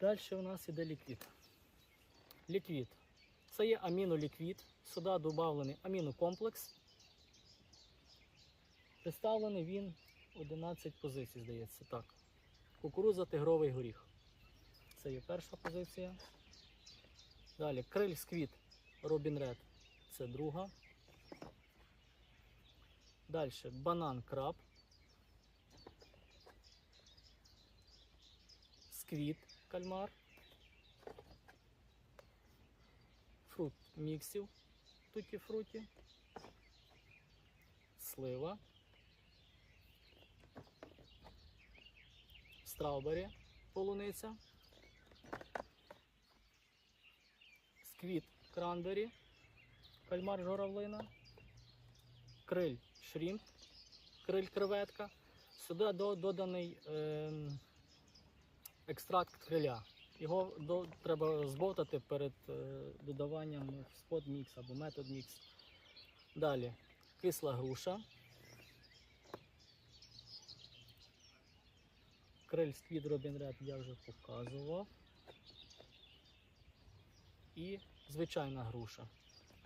Далі у нас іде ліквід. Ліквід. Це є аміноліквід. Сюди додавлений амінокомплекс. Представлений він 11 позицій, здається. Так. Кукуруза тигровий горіх. Це є перша позиція. Далі криль сквіт Робін Ред. Це друга. Далі банан краб. Сквіт кальмар. Фрукт міксів. Туті фруті. Слива. Страубері полуниця. Сквіт кранбері. Кальмар журавлина. Криль шрімп. Криль креветка. Сюди доданий ем, екстракт криля. Його до, треба збовтати перед е, додаванням в спот мікс або метод мікс. Далі кисла груша. Криль Робін я вже показував. І звичайна груша.